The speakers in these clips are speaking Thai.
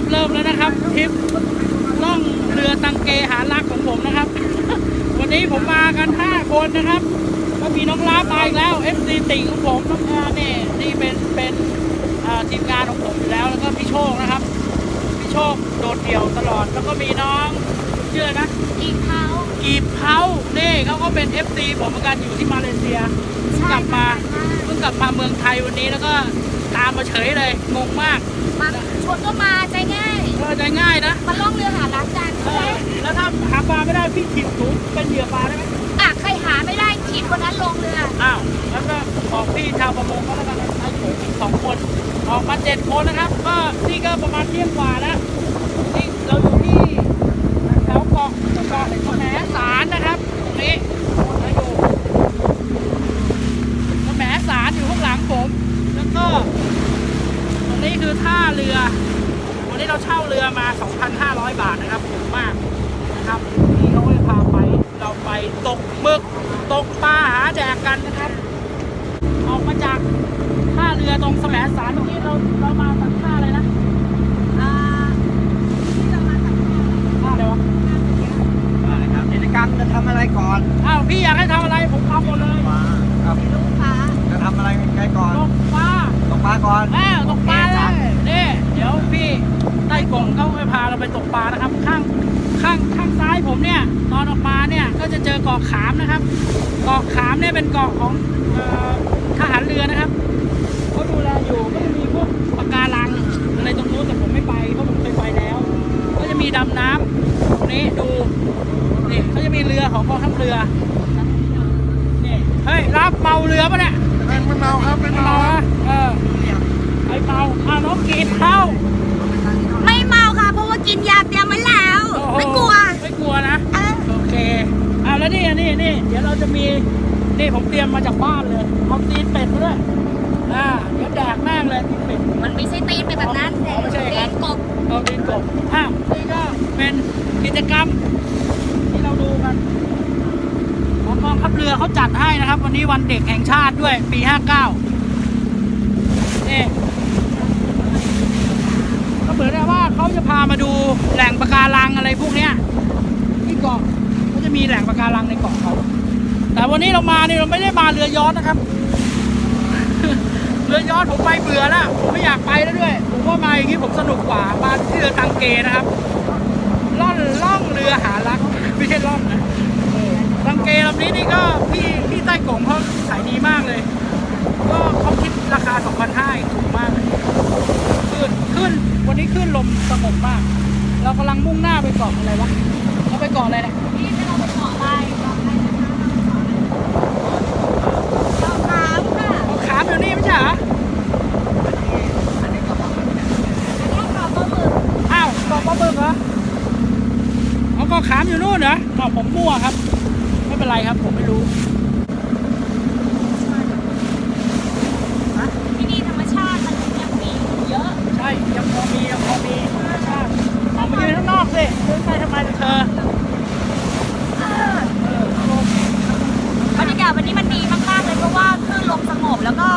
ครับเริ่มแล้วนะครับทริปล่องเรือตังเกหารักของผมนะครับ วันนี้ผมมากัน 5 คนนะครับ ก็มีน้องลาบมาอีกแล้ว FC ติ่งของผมน้องแอร์เนี่ยนี่เป็นเป็นอ่าทีมงานของผมอยู่แล้ว แล้วก็พี่โชคนะครับพี่โชคโดดเดี่ยวตลอด แล้วก็มีน้องชื่ออะไรนะอีกเขากีบเขานี่เขาก็เป็น FC ผมเหมือนกันอยู่ที่มาเลเซียเพิ่งกลับมาเพิ่งกลับมาเมืองไทยวันนี้แล้วก็ตามมาเฉยเลยงงมากมา ชวนก็มาใจง่ายเออใจง่ายนะมาล่องเรือหารักกันเออแล้วถ้าหาปลาไม่ได้พี่ถีบถุงเป็นเหยื่อปลาได้ไหมอะใครหาไม่ได้ถีบคนนั้นลงเรือ อ้าวแล้วก็บอกพี่ชาวประมงก็แล้วกันไอ้ผมอีกสองคนออกมาเจ็ดคนนะครับ ก็นี่ก็ประมาณเที่ยงกว่าแล้วนี่เราอยู่ที่แถวเกาะเกาะแหมสารนะครับตรงนี้แล้วอยู่แหมสารอยู่ข้างหลังผม แล้วก็ ตรง นี้คือท่าเรือ วันนี้เราเช่าเรือมา 2,500 บาทนะครับถูกมากนะครับนี่เขาก็จะพาไป เราไปตกหมึกตกปลาหาแดกกันนะครับ ออกมาจากท่าเรือตรงแสมสารตรงนี้เราเรามาจากท่าอะไรนะอ่าที่เรามาจากท่าอะไรวะครับกิจกรรมจะทำอะไรก่อนอ้าวพี่อยากให้ทำอะไรผมทำหมดเลยมาครับลูกค้าจะ ทำอะไรกันก่อน ตกปลาตกปลาก่อนอ้าวตกปลาเลยนี่เดี๋ยวพี่ใต้กงเขาจะพาเราไปตกปลานะครับ ข้างข้างข้างซ้ายผมเนี่ยตอนออกมาเนี่ยก็จะเจอเกาะขามนะครับเกาะขามเนี่ยเป็นเกาะของเอ่อทหารเรือนะครับเขาดูแลอยู่ก็จะมีพวกปะการังอะไรตรงนู้นแต่ผมไม่ไปเพราะผมเคยไปแล้ว ก็จะมีดำน้ำตรงนี้ดูนี่เขาจะมีเรือของกองทัพเรือนี่เฮ้ยรับเมาเรือปะเนี่ย ไม่เมาครับไม่เมาอะเออไอเมาอะน้องกรีดเข้าไม่เมาค่ะ เพราะว่ากินยาเตรียมไว้แล้ว โอ้โหไม่กลัวไม่กลัวนะ เออโอเคอะแล้วนี่นี่นี่เดี๋ยวเราจะมีนี่ผมเตรียมมาจากบ้านเลยเอาตีนเป็ดมาด้วยอ่าเดี๋ยวแดกแม่งเลยตีนเป็ด มันไม่ใช่ตีนเป็นแบบนั้นอ๋อไม่ใช่ครับตีนกบเอาตีนกบอะนี่ก็เป็นกิจกรรม ที่เราดูกันของกอง ทัพเรือเขาจัดให้นะครับ วันนี้วันเด็กแห่งชาติด้วยปี 59นี่ก็เหมือนว่าเขาจะพามาดูแหล่งปะการังอะไรพวกเนี้ยที่เกาะก็จะมีแหล่งปะการังในเกาะเขาแต่วันนี้เรามาเนี่ยเราไม่ได้มาเรือยอชนะครับ เรือยอชผมไปเบื่อแล้วผมไม่อยากไปแล้วด้วย ผมว่ามาอย่างนี้ผมสนุกกว่ามาที่เรือตังเกนะครับล่องล่องเรือหารักไม่ใช่ล่องนะ เออตังเกลำนี้นี่ก็พี่พี่ใต้กงเขาขายดีมากเลย ก็เขาคิดราคา 2,500ถูกมากเลยขึ้นขึ้นวันนี้ขึ้นลมสงบมาก เรากำลังมุ่งหน้าไปเกาะอะไรวะเราไปเกาะอะไรเนี่ยนี่เราไปเกาะอะไรเกาะอะไรนะคะเกาะขามค่ะเอาขามอยู่นี่ไม่ใช่เหรออันนี้เกาะปลาหมึกอ้าวเกาะปลาบึกเหรอเอาเกาะขามอยู่นู่นเหรอเกาะผมมั่วครับไม่ เป็นไรครับ ผมไม่รู้ที่นี่ธรรมชาติมันยังมีเยอะ ใช่ยังพอมียังพอมีธรรมชาติออกมายืนข้างนอกสิเดินไปทำไมล่ะเธอบรรยากาศวันนี้มันดีมากๆเลยเพราะว่าคลื่นลมสงบแล้วก็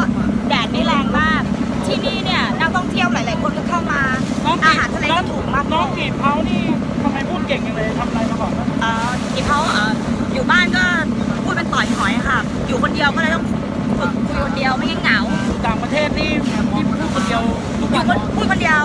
แดดไม่แรงมาก ที่นี่เนี่ยนักท่องเที่ยวหลาย ๆ คนก็เข้ามาน้องอากีบหารทะเลก็ถูกมากน้องกีบเขานี่ทำไมพูดเก่งอย่างเลยทำอะไรมาก่อนนะเอ่อที่เขาเอ่อ อยู่บ้านก็พูดเป็นต่อยหอยค่ะ อยู่คนเดียวก็เลยต้องฝึกคุยคนเดียวไม่งั้นเหงาอยู่ต่างประเทศนี่ที่พูดคนเดียวทุกอวัยู่นคนพูดคนเดียว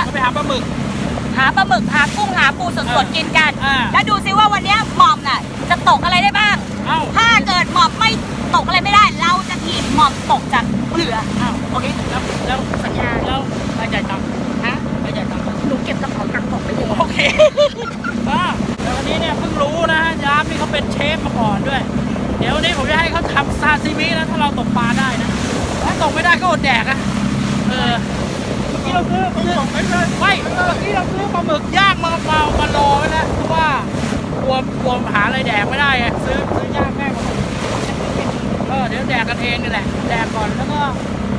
ไปหาจะไปหาปลาหมึก หาปลาหมึกหากุ้งหาปูสดๆกินกัน อ่า แล้วดูซิว่าวันเนี้ยหม่อมน่ะจะตกอะไรได้บ้าง เอ้าถ้าเกิดหม่อมไม่ตกอะไรไม่ได้ เราจะถีบหม่อมตกจากเรืออ้าวโอเคแล้วแล้วสัญญาแล้วใครจ่ายตังค์ฮะใครจ่ายตังค์หนูเก็บกระเป๋าตังค์ของไปเลยโอเคอ่าแต่วันนี้เนี่ยเพิ่งรู้นะฟมาก่อนด้วย เดี๋ยววันนี้ผมจะให้เขาทำซาซิมินะถ้าเราตกปลาได้นะถ้าตกไม่ได้ก็อดแดกอะเออเมื่อ กี้เราซื้อซื้อไม่ไม่เมื่อกี้เราซื้อปลาหมึกย่างมาเปล่ามารอไว้แล้วเพราะว่ากลัวกลัวหาอะไรแดกไม่ได้ไงซื้อซื้อย่างแม่งมาเออเดี๋ยวแดกกันเองนี่แหละแดกก่อนแล้วก็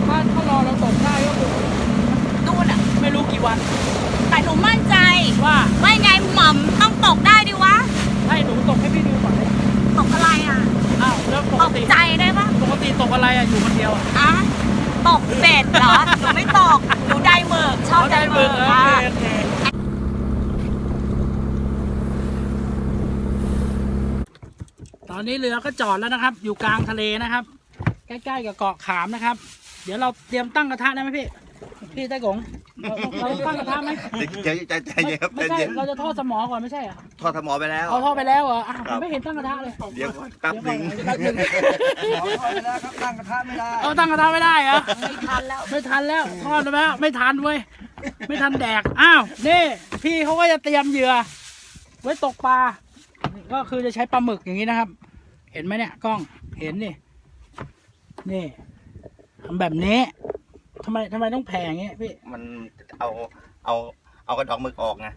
ถ้าถ้ารอเราตกได้ก็คือนู่นอะไม่รู้กี่วันแต่หนูมั่นใจว่าไม่ไงหม่ำต้องตกได้ดิวะให้หนูตกให้พี่ดูก่อนเลยตกอะไรอะอ้าวแล้วปตกติใจได้ปะปกติตกอะไรอะอยู่คนเดียวอะอะ ตกเบ็ดเหรอหนูไม่ตกหนูได้หมึกชอบได้หมึกโออะเคโอเคตอนนี้เรือก็จอดแล้วนะครับ อยู่กลางทะเลนะครับ ใกล้ๆกับเกาะขามนะครับ เดี๋ยวเราเตรียมตั้งกระทะได้ไหมพี่ พี่ไต้กงเราเราตั้งกระทะไหมใจใจใจเย็นครับใจไม่ใช่เย็นเราจะทอดสมอก่อนไม่ใช่เหรอทอดสมอไปแล้ว เอาทอดไปแล้วเหรออะครับไม่เห็นตั้งกระทะเลยเดี๋ยวก่อนแป๊บหนึ่งเดี๋ยวก่อนแป๊บหนึ่งทอดไปแล้วครับตั้งกระทะไม่ได้เอาตั้งกระทะไม่ได้เหรอไม่ทันแล้วไม่ทันแล้วทอดแล้วไม่ทันเว้ยไม่ทันแดกอ้าวนี่พี่เขาก็จะเตรียมเหยื่อ ไว้ตกปลานี่ก็คือจะใช้ปลาหมึกอย่างนี้นะครับ เห็นไหมเนี่ยกล้องเห็นนี่นี่ทำแบบนี้ ทำไมทำไมต้องแผ่อย่างงี้พี่ มันเอาเอาเอากระดองหมึกออกไง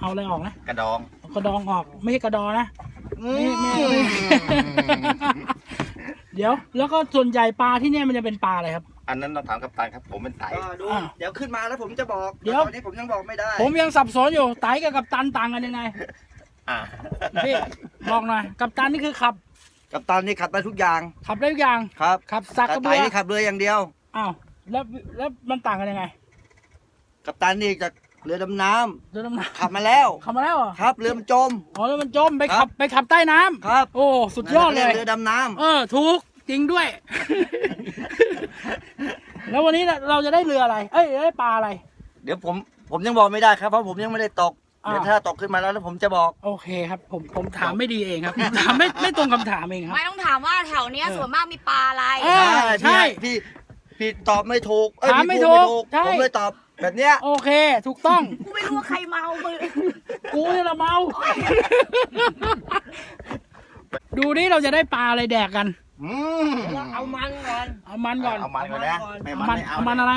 เอาอะไรออกนะกระดองเอากระดองออก ไม่ใช่กระดอนะ ไม่ไม่ไม่ เดี๋ยว แล้วก็ส่วนใหญ่ปลาที่เนี่ยมันจะเป็นปลาอะไรครับ อันนั้นต้องถามกัปตันครับ ผมเป็นไตก็ดู อ่าเดี๋ยวขึ้นมาแล้วผมจะบอกเดี๋ยว ตอนนี้ผมยังบอกไม่ได้ผมยังสับสนอยู่ไตกับกัปตันต่างกันยังไงอ่าพี่บอกหน่อยกัปตันนี่คือขับ กับตันนี่ขับได้ทุกอย่างขับได้ทุกอย่างครับขับสักกระไตเบือนี่ขับเรืออย่างเดียว อ้าว แล้วแล้วมันต่างกันยังไงกับตันนี่จากเรือดำน้ำเรือดำน้ขับมาแล้วำขับมาแล้วเหรอครับเรือมันจม อ๋อเรือมันจมไปครัขับบไปขับใต้น้ำครับ โอ้สุดยอดเลย เรือดำน้ำ เออถูกจริงด้วย แล้ววันนี้เราจะได้เรืออะไร เอ้ยได้ปลาอะไร เดี๋ยวผมผมยังบอกไม่ได้ครับเพราะผมยังไม่ได้ตกอ่า เดี๋ยวถ้าตกขึ้นมาแล้วแล้วผมจะบอก โอเคครับ ผมผมถามไม่ดีเองครับผมถามไม่ไม่ตรงคำถามเองครับ ไม่ต้องถามว่าแถวเนี้ยเออ ส่วนมากมีปลาอะไร เออใช่ พี่พี่ ตอบไม่ถูกเอ้ยถามพี่ไม่พูดถูกใช่ ผมเลยตอบแบบเนี้ยโอเค ถูกต้อง กูไม่รู้ว่าใครเมามือกูเนี่ยละเมา ดูนี่เราจะได้ปลาอะไรแดกกัน อืมเอามันก่อนเอามันก่อน เอามันก่อนนะไม่เอามัมันนไม่เอาเอามันอะไร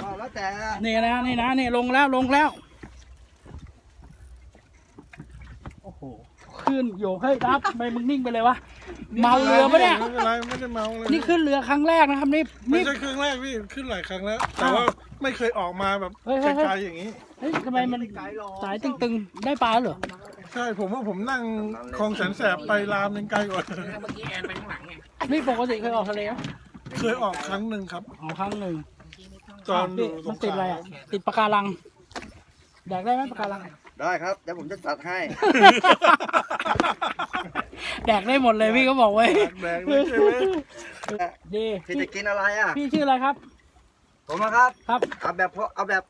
ก็แล้วแต่ นี่นะ นี่นะ นี่ลงแล้ว ลงแล้ว โอ้โห ขึ้นโยกเฮ้ยรับทำไมมึงนิ่งไปเลยวะเมาเรือปะเนี่ย ไม่เป็นไรไม่ได้เมาเลยนี่ขึ้นเรือครั้งแรกนะครับนี่ไม่นี่ ใช่ครั้งแรกพี่ขึ้นหลายครั้งแล้ว แต่ว่าไม่เคยออกมาแบบเฮ้ยเฮ้ยเฮ้ย ไกลๆอย่างนี้ เฮ้ยทำไมมันสายตึงๆได้ปลาแล้วเหรอใช่ผมว่าผมนั่งคลองแสนแสบไปรามยังไกลกว่านี่ปกติเคยออกทะเลไหมเคยออกครั้งหนึ่งครับ ออกครั้งหนึ่งตอนอพี่ยู่สมันงขติดอะไรลาอะติดปะการังแดกได้ไหมปะการังได้ครับเดี๋ยวผมจะตัดให้ แดกได้หมดเลยพี่ก็บอกไว้ยแดงเลยใช่ไหมดีพี่จะกินอะไรอะ พี่ชื่ออะไรครับ ผมอะครับครับเอาแบบพอเอาแบบ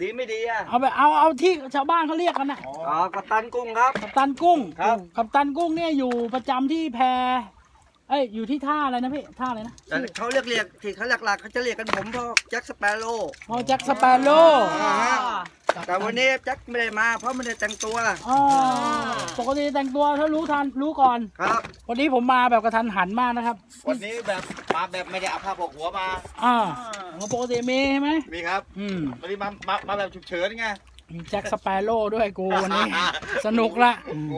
ดีไม่ดีอะ เอาไปเอาเอาที่ชาวบ้านเขาเรียกกันนะอ๋อกับตันกุ้งครับ กัปตันกุ้งครับ กัปตันกุ้งเนี่ยอยู่ประจำที่แพเอ้ยอยู่ที่ท่าอะไรนะพี่ท่าอะไรนะแต่เขาเรียกเรียกที่เขาหลักๆเขาจะเรียกกันผมเพราะแจ็คสเปโร่พอแจ็คสเปโร่อ่าฮะ แต่วันนี้แจ็คไม่ได้มาเพราะไม่ได้แต่งตัว อ๋อปกติแต่งตัวถ้ารู้ทันรู้ก่อน ครับ วันนี้ผมมาแบบกระทันหันมากนะครับ วันนี้แบบมาแบบไม่ได้เอาผ้าปกหัวมา อ่าปกติมีใช่ไหมมีครับ อืมวันนี้มามามาแบบฉุกเฉินไง มีแจ็คสเปโร่ด้วยกูวันนี้ สนุกละ โอ้โห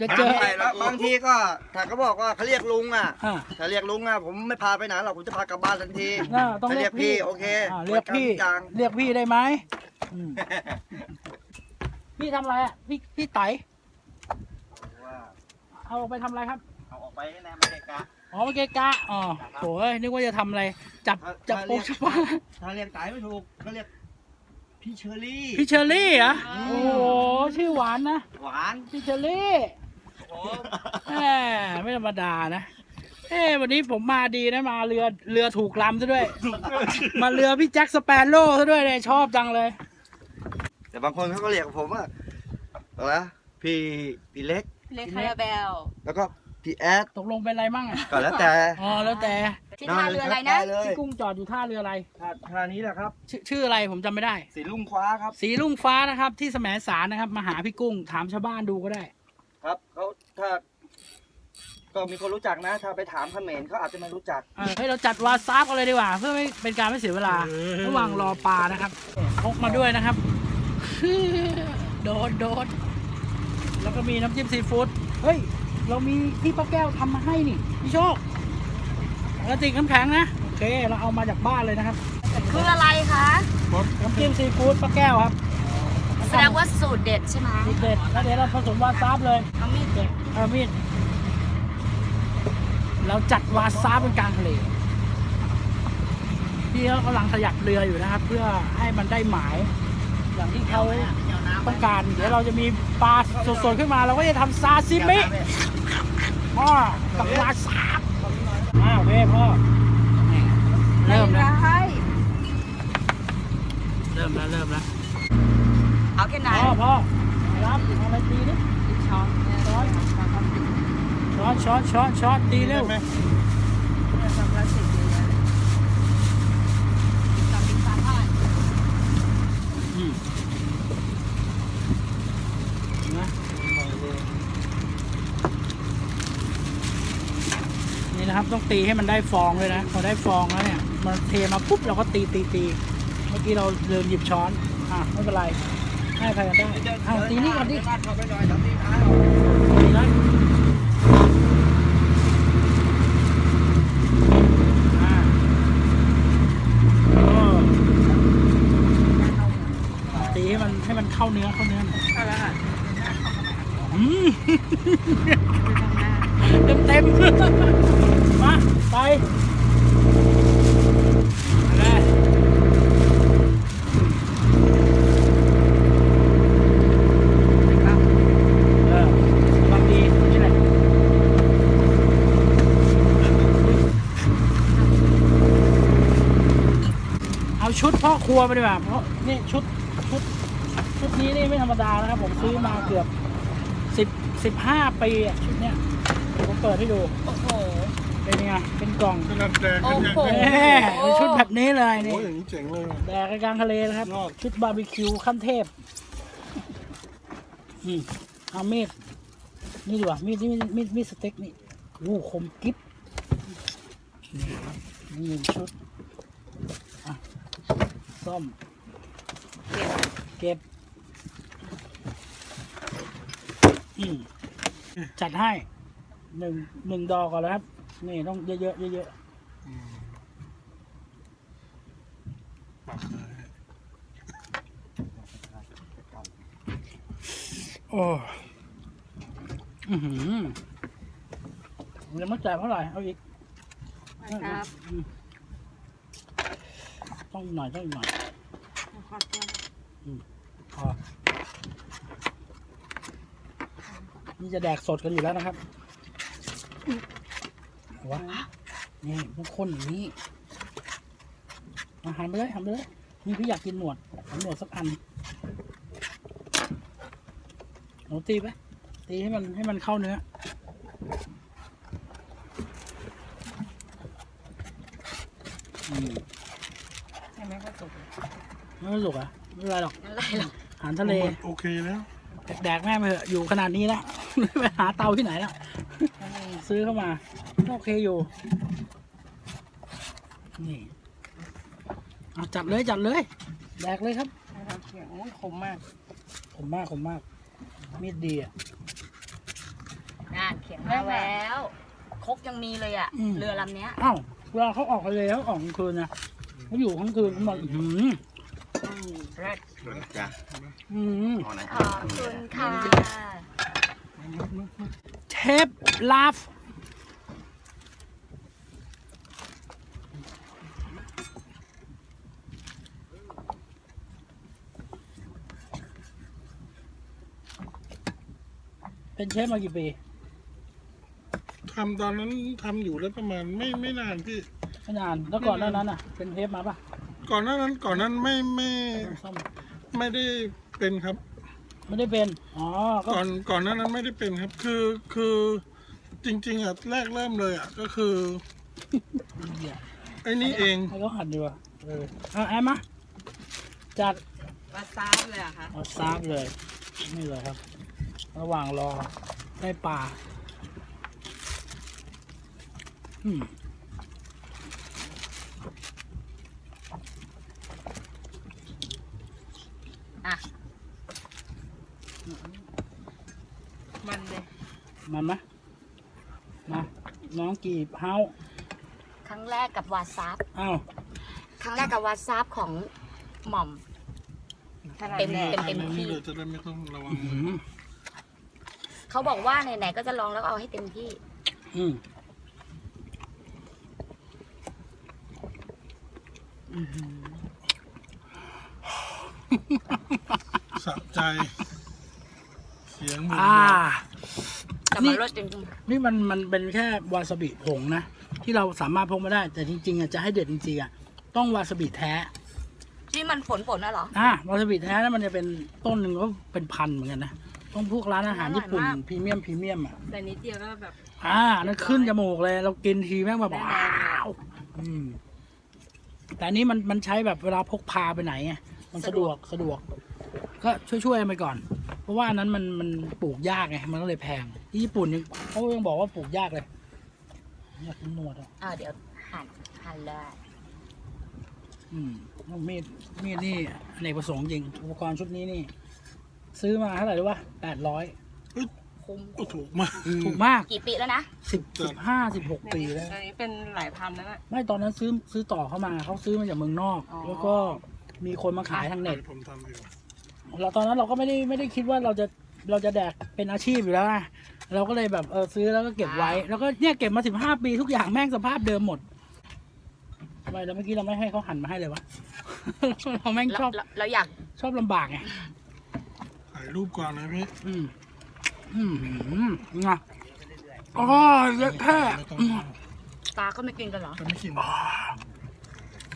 จะเจอ ไม่ละกูบางทีก็ถ้าเขาบอกว่าเขาเรียกลุงอะอ่าถ้าเรียกลุงอะผมไม่พาไปไหนหรอกผมจะพากลับบ้านทันทีน่าต้องถ้าเรีเรียยกกพี่พี่ โอเคอ่าเรียกพี่ทุอย่างเรียกพี่ได้ไหมอืมพี่ทำอะไรอะ พี่พี่ไตเอาออกไปทำอะไรครับ เอาออกไปให้แน่ไม่ได้กะอ๋อเมื่อกี้กะอ๋อโถ่เอ้ยนึกว่าจะทำอะไร จับจับโป๊กจับปลาถ้าเรียกไตไม่ถูกก็เรียก พี่เชอรี่พี่เชอรี่เหรอโอ้โหชื่อหวานนะหวานพี่เชอรี่แหมไม่ธรรมดานะเอ้วันนี้ผมมาดีนะมาเรือเรือถูกลำซะด้วย มาเรือพี่แจ็คสเปโร่ซะด้วยเลยชอบจังเลย แต่บางคนเขาก็เรียกผมว่าอะไรนะพี่พี่เล็ก เลคาราเบล แล้วก็พี่แอดตกลงเป็นอะไรมั่งอะก็แล้วแต่ อ๋อแล้วแต่ ที่ท่าเรืออะไรนะด้เลยพี่กุ้งจอดอยู่ท่าเรืออะไรท่าท่านี้แหละครับ ชื่อชื่ออะไรผมจำไม่ได้ สีลุ่งคว้าครับ สีลุ่งฟ้านะครับ ที่แสมสารนะครับ มาหาพี่กุ้งถามชาวบ้านดูก็ได้ ครับเขาถ้าต้องมีคนรู้จักนะ ถ้าไปถามเขมรเขาอาจจะไม่รู้จัก เออให้เราจัดวาซาบกันเลยดีกว่า เพื่อไม่เป็นการไม่เสียเวลา ระหว่างรอปลานะครับพกมาด้วยนะครับ โดดโดดแล้วก็มีน้ำจิ้มซีฟู้ดเฮ้ย เรามีที่ป้าแก้วทำมาให้นี่พี่โชค กระติกน้ำแข็งนะ โอเค เราเอามาจากบ้านเลยนะครับคืออะไรคะน้ำจิ้มซีฟู้ดป้าแก้วครับแสดงว่าสูตรเด็ดใช่ไหมสูตรเด็ดแล้วเดี๋ยวเราผสมวาซาบเลยเอามีดเด็ดเอามีดเราจัดวาซาบบนกลางทะเลพี่เขากำลังขยับเรืออยู่นะครับ เพื่อให้มันได้หมาย อย่างที่เขาต้องการ เดี๋ยวเราจะมีปลาสดๆขึ้นมา เราก็จะทำซาซิมิพ่อกับวาซาบ อ้าวโอเคพ่อ เริ่มแล้วเริ่มแล้วเริ่มแล้วเอาแค่ไหนพ่อพ่อรับเอาอะไรตีนี่ช้อนช้อนช้อนช้อนช้อนช้อนตีเร็ว ไหม อืมนะนี่นะครับ ต้องตีให้มันได้ฟองเลยนะพอได้ฟองแล้วเนี่ย มันเทมาปุ๊บเราก็ตีตีตีเมื่อกี้เราลืมหยิบช้อน อะไม่เป็นไรให้ใครกันได้อ้าวตีนี่ก่อนดิเข้าไปหน่อยทำที่ท้ายตีนะอ่าโอ้ตีให้มันให้มันเข้าเนื้อเข้าเนื้อหน่อยเอาละค่ะอืมเต็มเต็มๆมา ไปเลยเออบางทีนี่แหละเอาชุดพ่อครัวไปดีกว่าเพราะนี่ชุดชุดชุดนี้นี่ไม่ธรรมดานะครับ ผมซื้อมาเกือบสิบสิบห้าปีชุดเนี้ยผมเปิดให้ดู โอ้ เป็นยังไง เป็นกล่องขนาดแดงกันอย่างโอ้นี้โหแน่เป็นชุดแบบนี้เลยโอ้นี่ ยอย่างนี้เจ๋งเลยว่ะ แดกกลางทะเลนะครับ ยอด ชุดบาร์บีคิวขั้นเทพอืมเอามีดนี่ดีกว่ามีดนี่มีดมีดมีดสเต็กนี่โอ้คมกิ๊บนี่ครับนี่หนึ่งชุดอะซ่อม เก็บอืมจัดให้หนึ่งหนึ่งดอกก่อนแล้วครับ นี่ต้องเยอะๆเยอะปักเลยๆโอ้อือหือยังไม่จ่ายเท่าไหร่เอาอีกครับอืมต้องอีกหน่อยต้องอีกหน่อยอืมพอนี่จะแดกสดกันอยู่แล้วนะครับ วะนี่ต้องข้นอย่างนี้อาหารไปเลยหันไปเลยนี่พี่อยากกินหนวดเอาหนวดสักอันหนูตีไปตีให้มันให้มันเข้าเนื้ออืมใช่ไหมก็สุกไม่รู้สึกอะไม่เป็นไรหรอกอะไรหรอกอาหารทะเลโอเคแล้วแดกๆแม่ไปเถอะอยู่ขนาดนี้แล้วไปหาเตาที่ไหนแล้วซื้อเข้ามาก็ โอเคอยู่ นี่เอาจัดเลยจัดเลยแดกเลยครับเสียงโอ้ยคมมากขมมากขมมาก มีดดีอะ น่าเขียนมาแล้วคกยังมีเลยอะ อืม เรือลำเนี้ยอ้าวเวลาเขาออกทะเลเขาออกกลางคืนนะเขาอยู่กลางคืนเขาบอกอื้อหืออืมเลิศจ้ะอืมเอาไหนขอบคุณค่ะเทปลาฟ เป็นเชฟมากี่ปีทำตอนนั้นทำอยู่แล้วประมาณไม่ไม่นานพี่ ไม่นานแล้วก่อนหน้านั้นอะ เป็นเทปมาปะก่อนหน้านั้นก่อนนั้นไม่ไม่ซ่อมไม่ได้เป็นครับ ไม่ได้เป็นอ๋อก็ก่อนก่อนหน้านั้นไม่ได้เป็นครับ คือคือจริง ๆอะแรกเริ่มเลยอะก็คือเดี๋ยวไอ้นี่เองให้เขาหัดดีกว่าเออเอาแอมมาจัดวาซาบเลยเหรอะคะ เอาซาบเลย นี่เลยครับ ระหว่างรอได้ปลาอืมอะ มันเลย มันมะมา น้องกีบเฮาครั้งแรกกับวาซาบอ้าวครั้งแรกกับวาซาบของหม่อม เต็มเต็มเต็มนี่ที่เลยจะได้ไม่ต้องระวัง อืม เขาบอกว่าไหนๆก็จะลองแล้วเอาให้เต็มที่ อืมสะใจ เสียงเหมือนอ่า แต่นี่มันรสจริงนี่มันมันเป็นแค่วาซาบิผงนะ ที่เราสามารถพกมาได้ แต่จริงๆอะจะให้เด็ดจริงๆอะต้องวาซาบิแท้ๆที่มันฝนฝนๆน่ะเหรอ อ่าวาซาบิแท้นะมันจะเป็นต้นหนึ่งก็เป็นพันเหมือนกันนะ ต้องพวกร้านอาหารญี่ปุ่นอร่อยมาก พรีเมียมพรีเมียมอะแต่นิดเดียวก็แบบ อ่านั่นขึ้นจมูกเลยเรากินทีแม่งแบบว้าวอืมแต่อันนี้มันมันใช้แบบเวลาพกพาไปไหนไงมันสะดวกสะดวก ก็ช่วยๆกันไปก่อน เพราะว่าอันนั้นมันมันปลูกยากไงมันก็เลยแพงที่ญี่ปุ่นยังเขายังบอกว่าปลูกยากเลยอยากกินหนวดอะอ่าเดี๋ยวหั่นหั่นเลยอืมมีดมีดนี่อเนกประสงค์จริงอุปกรณ์ชุดนี้นี่ ซื้อมาเท่าไหร่รู้ป่ะแปดร้อยคุ้มก็ถูกมากถูกมากกี่ปีแล้วนะสิบสิบห้าสิบหกปีแล้วอันนี้เป็นหลายพันแล้วน่ะไม่ตอนนั้นซื้อซื้อต่อเข้ามาเขาซื้อมาจากเมืองนอกอ๋อแล้วก็มีคนมาขายทางเน็ตผมทำอยู่เราตอนนั้นเราก็ไม่ได้ไม่ได้คิดว่าเราจะเราจะแดกเป็นอาชีพอยู่แล้วไงเราก็เลยแบบเออซื้อแล้วก็เก็บไว้ แล้วก็เนี่ยเก็บมาสิบห้าปีทุกอย่างแม่งสภาพเดิมหมดทำไมแล้วเมื่อกี้เราไม่ให้เขาหั่นมาให้เลยวะเราแม่งแล้วชอบแล้วแล้วอยากชอบลำบากไง ถ่ายรูปก่อนนะพี่อืมอืมอืมงะอ๋อเยอะแค่ไม่ต้องอืมตาก็ไม่กินกันเหรอ จะไม่กิน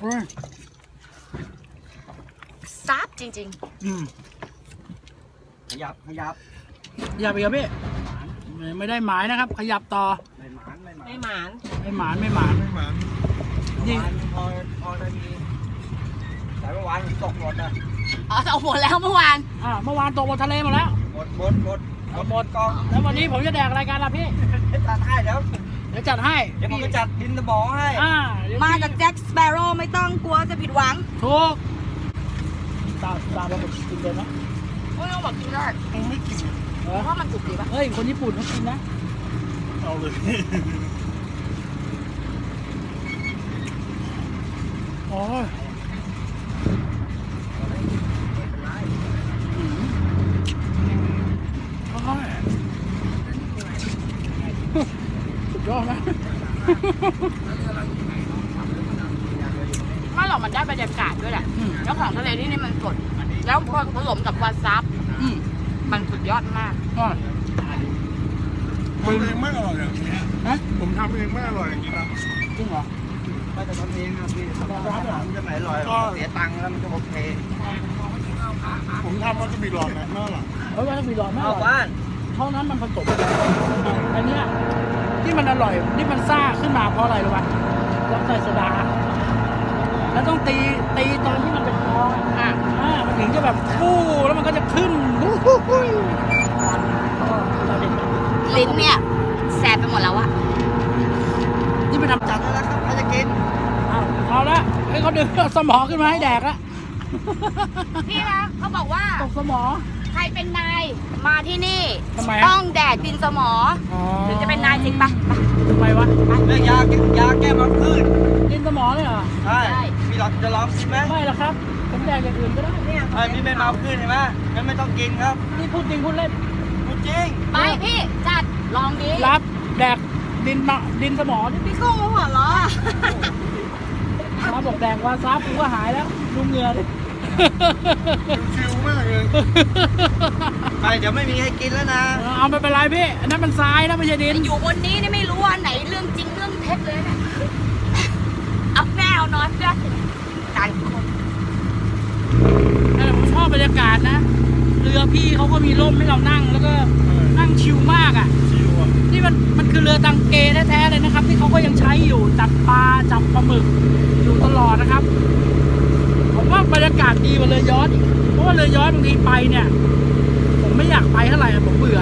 โอ้ยซาบจริง อืมขยับขยับอย่าไปกับพี่ไม่ไม่ได้หมายนะครับ ขยับต่อไม่หมานไม่หมานไม่หมานไม่หมานไม่หมานไม่หวาน นี่เมื่อวานพอพอได้มี แต่เมื่อวานตกหมดอะๆอ๋อเอาหมดแล้วเมื่อวานอ่าเมื่อวานตกบนทะเลหมดแล้ว หมดหมดหมดหมดหมดกองแล้ววันนี้ผมจะแดกรายการละพี่ให้ตัดให้แล้วเดี๋ยวจัดให้เดี๋ยวผมจะจัดดินสมองให้อ่าเดี๋ยวมาจากแจ็คสเปโร่ไม่ต้องกลัวจะผิดหวังถูกตามตามเราไปกินเลยไหมไม่ต้องบอกกินได้ผมไม่กินเอเพอราะว่ามันสุกดีป่ะเฮ้ยคนญี่ปุ่นเขากินนะเอาเลยโอ้ยอืมโอ้ยสุด ยอดนะไม่หรอกมันได้บรรยากาศด้วยแหละ อืม แล้วของทะเลที่นี่มันสด แล้วพอผสมกับวาซาบอืมมันสุดยอดมากอ๋อทำเองไม่อร่อยอย่างนี้ฮะผมทำเองไม่อร่อยอย่างนี้นะจริงเหรอ ไม่จะทำเองครับพี่ทำมันจะไหนอร่อยเสียตังค์แล้วมันจะโอเคผมทำมันจะมีหลอดนะไม่อร่อยเฮ้ยว่าต้องมีรอนไม่อเอาร่อยบ้าน เท่านั้นมันผสมกันอันเนี้ย ที่มันอร่อยที่มันซ่าขึ้นมาเพราะอะไรรู้ป่ะเราใส่โซดา แล้วต้องตีตีตอนที่มันเป็นฟองอะอะอ่ามันถึงจะแบบฟู่แล้วมันก็จะขึ้นฮู้ฮู้ฮู้ก็เราเด็ดลิ้นเนี่ยแสบไปหมดแล้วอะนี่ไปทำจัจัดดแล้วครับใครจะกินเอาเอาละให้เขาดึงสมอขึ้นมาให้แดกละพี่นะเขาบอกว่าตกสมอใคร เป็นนายมาที่นี่ทำไมต้อะองแดกดินสมออ๋อถึงจะเป็นนายจริงปะไปทำไมวะเรื่องยาแก้ยาแก้มันพืชกินสมอเลยเหรอ ใช่มีหลอดจะลองกินไหมไม่หรอกครับ ผมแดกอย่างอื่นก็ได้เนี่ยไอ้พี่ไม่เมาพืชเห็นไหมงั้นไม่ต้องกินครับนี่พูดจริงพูดเล่น พูดจริงไปพี่จัดลองดีรับแดกดินมาดินสมอนี่พี่กุ้งมาหัวล้อมาบอกแดกวาซาบกูก็หายแล้วดูเหงื่อดิ ชิวมากเลยไปเดี๋ยวไม่มีให้กินแล้วนะ เอาไม่เป็นไรพี่อันนั้นมันทรายนะไม่ใช่ดิน อยู่บนนี้นี่ไม่รู้ว่าไหนเรื่องจริงเรื่องเท็จเลยนะเอาแน่เอานอนเพื่อนตายคนแต่ผมชอบบรรยากาศนะ เรือพี่เขาก็มีร่มให้เรานั่งแล้วก็นั่งชิลมากอะ ชิวอะ นี่มันมันคือเรือตังเกแท้ๆเลยนะครับ ที่เขาก็ยังใช้อยู่จับปลาจับปลาหมึกอยู่ตลอดนะครับผม ว่าบรรยากาศดีกว่าเรือยอชต์อีกเพราะว่าเรือยอชต์บางทีไปเนี่ย ผมไม่อยากไปเท่าไหร่ผมเบื่อ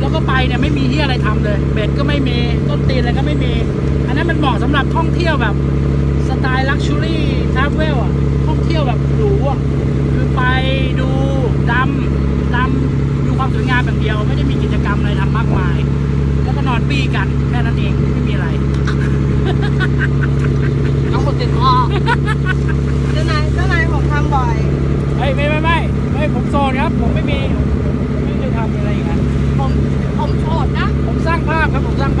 แล้วก็ไปเนี่ยไม่มีที่อะไรทำเลย เบ็ดก็ไม่มีต้นตีนอะไรก็ไม่มี อันนั้นมันเหมาะสำหรับท่องเที่ยวแบบสไตล์ลักชัวรี่ทราเวลอะท่องเที่ยวแบบหรูอะคือไปดูดำดำดูความสวยงามอย่างเดียว ไม่ได้มีกิจกรรมอะไรทำมากมาย แล้วก็นอนปี้กันแค่นั้นเองไม่มีอะไร เอาหมดติดคอ เฮ้ยไม่ไม่ไม่ไม่ผมโซนครับ ผมไม่มีผมไม่เคยทำอะไรอย่างนั้นผมผมโสดนะ ผมสร้างภาพครับผมสร้าง